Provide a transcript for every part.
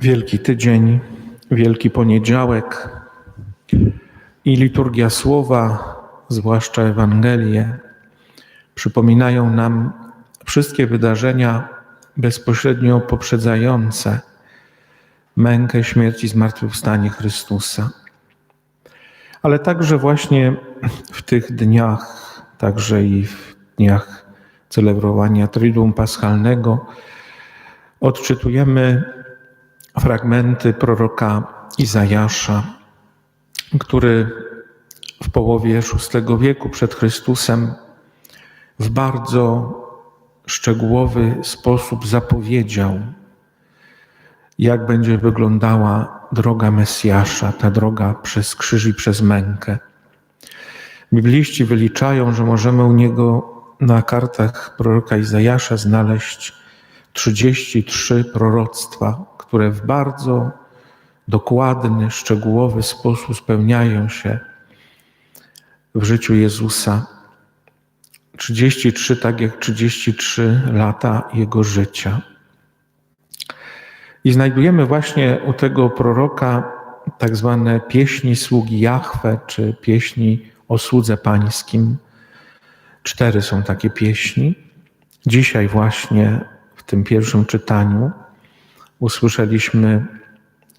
Wielki Tydzień, Wielki Poniedziałek i liturgia słowa, zwłaszcza Ewangelie, przypominają nam wszystkie wydarzenia bezpośrednio poprzedzające mękę, śmierć i zmartwychwstanie Chrystusa. Ale także właśnie w tych dniach, także i w dniach celebrowania Triduum Paschalnego, odczytujemy fragmenty proroka Izajasza, który w połowie VI wieku przed Chrystusem w bardzo szczegółowy sposób zapowiedział, jak będzie wyglądała droga Mesjasza, ta droga przez krzyż i przez mękę. Bibliści wyliczają, że możemy u niego na kartach proroka Izajasza znaleźć 33 proroctwa, które w bardzo dokładny, szczegółowy sposób spełniają się w życiu Jezusa. 33, tak jak 33 lata Jego życia. I znajdujemy właśnie u tego proroka tak zwane pieśni sługi Jahwe, czy pieśni o słudze pańskim. Cztery są takie pieśni. Dzisiaj właśnie w tym pierwszym czytaniu usłyszeliśmy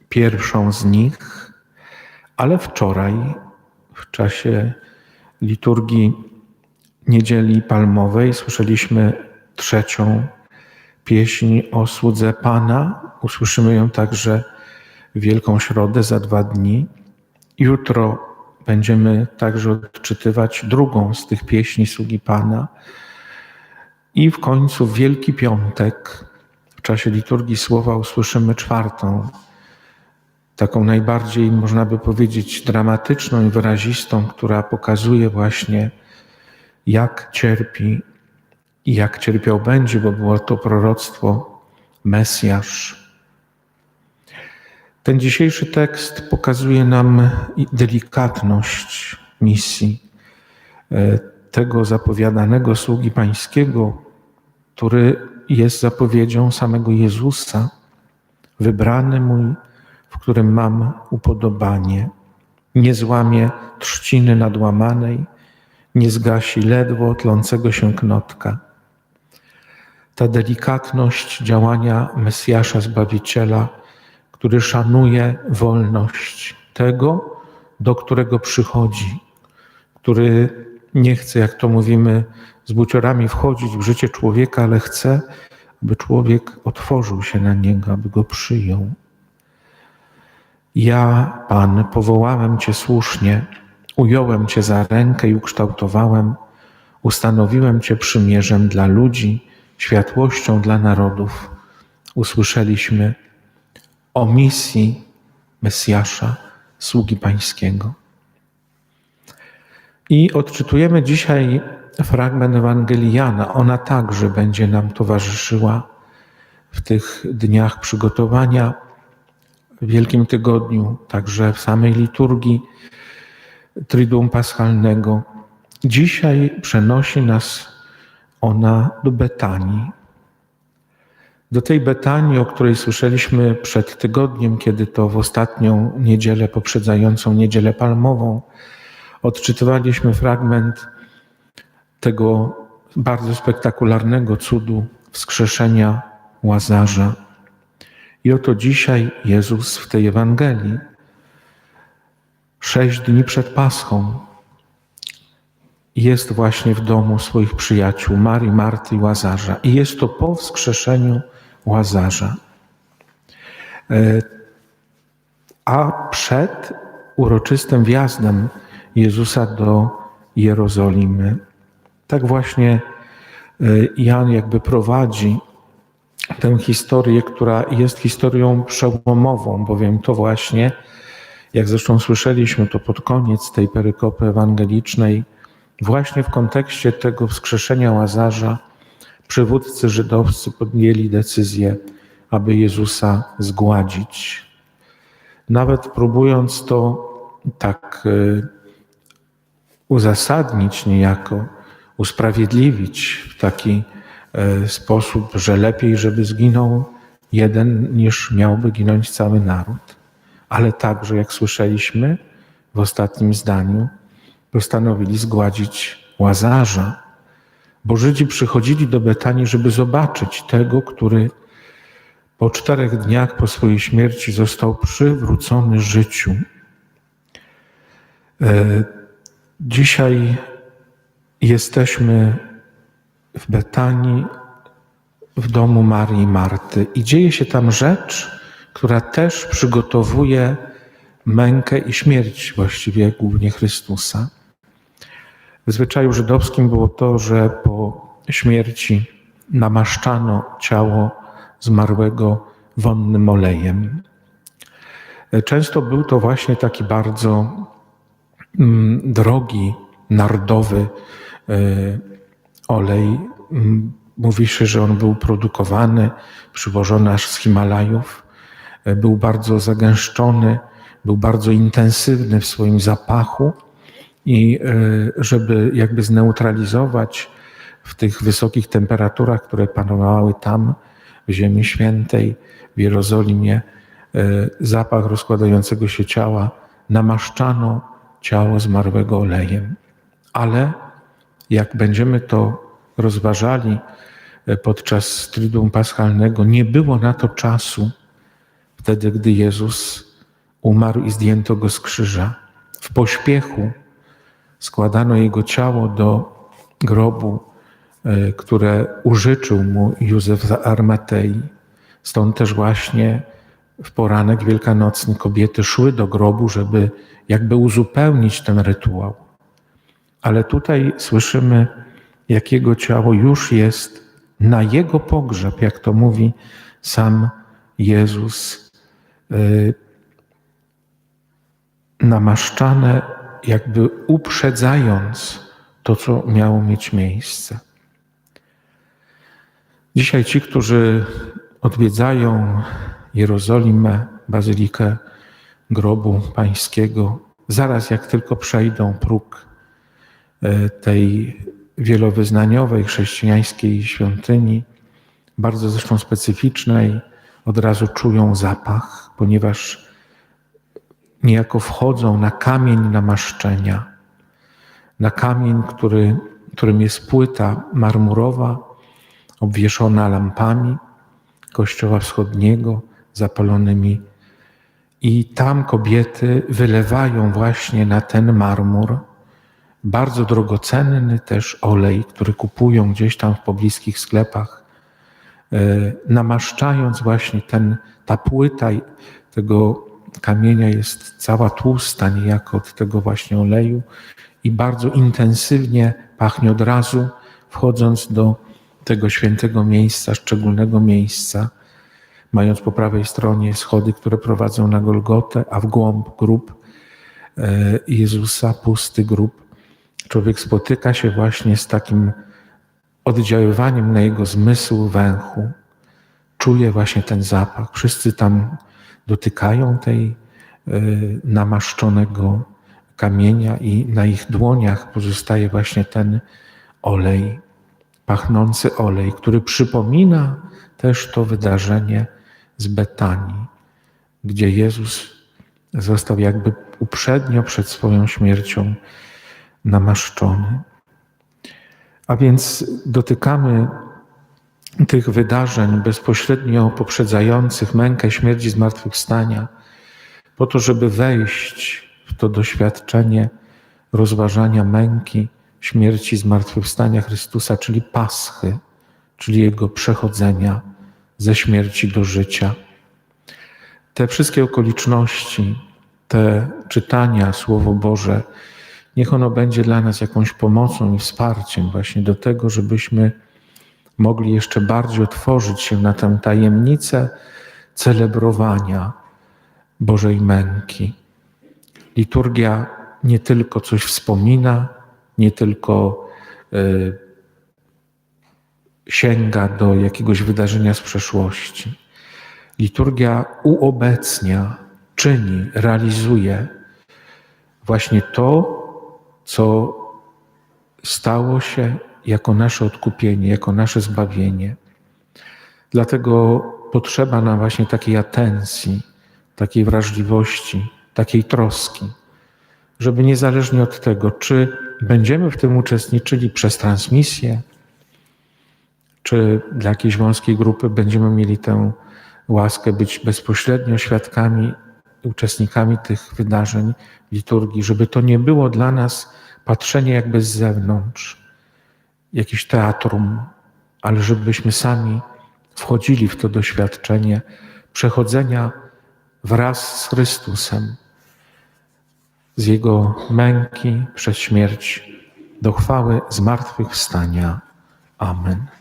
pierwszą z nich, ale wczoraj w czasie liturgii Niedzieli Palmowej słyszeliśmy trzecią pieśń o słudze Pana. Usłyszymy ją także w Wielką Środę za dwa dni. Jutro będziemy także odczytywać drugą z tych pieśni sługi Pana. I w końcu Wielki Piątek w czasie liturgii słowa usłyszymy czwartą, taką najbardziej, można by powiedzieć, dramatyczną i wyrazistą, która pokazuje właśnie, jak cierpi i jak cierpiał będzie, bo było to proroctwo Mesjasz. Ten dzisiejszy tekst pokazuje nam delikatność misji e, tego zapowiadanego sługi pańskiego, który jest zapowiedzią samego Jezusa, wybrany mój, w którym mam upodobanie. Nie złamie trzciny nadłamanej, nie zgasi ledwo tlącego się knotka. Ta delikatność działania Mesjasza Zbawiciela, który szanuje wolność tego, do którego przychodzi, który nie chce, jak to mówimy, z buciorami wchodzić w życie człowieka, ale chce, aby człowiek otworzył się na niego, aby go przyjął. Ja, Pan, powołałem Cię słusznie, ująłem Cię za rękę i ukształtowałem, ustanowiłem Cię przymierzem dla ludzi, światłością dla narodów. Usłyszeliśmy o misji Mesjasza, sługi Pańskiego. I odczytujemy dzisiaj fragment Ewangelii Jana. Ona także będzie nam towarzyszyła w tych dniach przygotowania, w Wielkim Tygodniu, także w samej liturgii Triduum Paschalnego. Dzisiaj przenosi nas ona do Betanii. Do tej Betanii, o której słyszeliśmy przed tygodniem, kiedy to w ostatnią niedzielę poprzedzającą niedzielę palmową odczytywaliśmy fragment tego bardzo spektakularnego cudu wskrzeszenia Łazarza. I oto dzisiaj Jezus w tej Ewangelii, sześć dni przed Paschą, jest właśnie w domu swoich przyjaciół, Marii, Marty i Łazarza. I jest to po wskrzeszeniu Łazarza. E, a przed uroczystym wjazdem Jezusa do Jerozolimy. Tak właśnie e, Jan jakby prowadzi tę historię, która jest historią przełomową, bowiem to właśnie, jak zresztą słyszeliśmy to pod koniec tej perykopy ewangelicznej, właśnie w kontekście tego wskrzeszenia Łazarza, przywódcy żydowscy podjęli decyzję, aby Jezusa zgładzić. Nawet próbując to tak e, uzasadnić niejako, usprawiedliwić w taki e, sposób, że lepiej, żeby zginął jeden niż miałby ginąć cały naród. Ale także, jak słyszeliśmy w ostatnim zdaniu, postanowili zgładzić łazarza, bo Żydzi przychodzili do Betanii, żeby zobaczyć tego, który po czterech dniach po swojej śmierci został przywrócony życiu. E, dzisiaj jesteśmy w Betanii, w domu Marii i Marty i dzieje się tam rzecz, która też przygotowuje mękę i śmierć właściwie głównie Chrystusa. W zwyczaju żydowskim było to, że po śmierci namaszczano ciało zmarłego wonnym olejem. Często był to właśnie taki bardzo mm, drogi, nardowy e, olej. Mówi się, że on był produkowany, przywożony aż z Himalajów. E, był bardzo zagęszczony, był bardzo intensywny w swoim zapachu i e, żeby jakby zneutralizować w tych wysokich temperaturach, które panowały tam, w Ziemi Świętej, w Jerozolimie, zapach rozkładającego się ciała, namaszczano ciało zmarłego olejem. Ale jak będziemy to rozważali e, podczas Triduum Paschalnego, nie było na to czasu wtedy, gdy Jezus umarł i zdjęto go z krzyża. W pośpiechu składano jego ciało do grobu E, które użyczył mu Józef z Armatei. Stąd też właśnie w poranek wielkanocny kobiety szły do grobu, żeby jakby uzupełnić ten rytuał. Ale tutaj słyszymy, jakiego ciało już jest na jego pogrzeb, jak to mówi sam Jezus, e, namaszczane, jakby uprzedzając to, co miało mieć miejsce. Dzisiaj ci, którzy odwiedzają Jerozolimę, bazylikę grobu pańskiego, zaraz jak tylko przejdą próg tej wielowyznaniowej chrześcijańskiej świątyni, bardzo zresztą specyficznej, od razu czują zapach, ponieważ niejako wchodzą na kamień namaszczenia, na kamień, który, którym jest płyta marmurowa, obwieszona lampami kościoła wschodniego zapalonymi. I tam kobiety wylewają właśnie na ten marmur bardzo drogocenny też olej, który kupują gdzieś tam w pobliskich sklepach, e, namaszczając właśnie ten, ta płyta tego kamienia jest cała tłusta niejako od tego właśnie oleju i bardzo intensywnie pachnie od razu, wchodząc do tego świętego miejsca, szczególnego miejsca, mając po prawej stronie schody, które prowadzą na Golgotę, a w głąb grób e, Jezusa, pusty grób, człowiek spotyka się właśnie z takim oddziaływaniem na jego zmysł węchu, czuje właśnie ten zapach. Wszyscy tam dotykają tej e, namaszczonego kamienia i na ich dłoniach pozostaje właśnie ten olej pachnący olej, który przypomina też to wydarzenie z Betanii, gdzie Jezus został jakby uprzednio przed swoją śmiercią namaszczony. A więc dotykamy tych wydarzeń bezpośrednio poprzedzających mękę śmierci zmartwychwstania, po to, żeby wejść w to doświadczenie rozważania męki śmierci, zmartwychwstania Chrystusa, czyli Paschy, czyli Jego przechodzenia ze śmierci do życia. Te wszystkie okoliczności, te czytania, Słowo Boże, niech ono będzie dla nas jakąś pomocą i wsparciem właśnie do tego, żebyśmy mogli jeszcze bardziej otworzyć się na tę tajemnicę celebrowania Bożej męki. Liturgia nie tylko coś wspomina, nie tylko e, sięga do jakiegoś wydarzenia z przeszłości. Liturgia uobecnia, czyni, realizuje właśnie to, co stało się jako nasze odkupienie, jako nasze zbawienie. Dlatego potrzeba nam właśnie takiej atencji, takiej wrażliwości, takiej troski, żeby niezależnie od tego, czy będziemy w tym uczestniczyli przez transmisję, czy dla jakiejś wąskiej grupy będziemy mieli tę łaskę być bezpośrednio świadkami, uczestnikami tych wydarzeń liturgii, żeby to nie było dla nas patrzenie jakby z zewnątrz, jakiś teatrum, ale żebyśmy sami wchodzili w to doświadczenie przechodzenia wraz z Chrystusem, z Jego męki przez śmierć do chwały zmartwychwstania. Amen.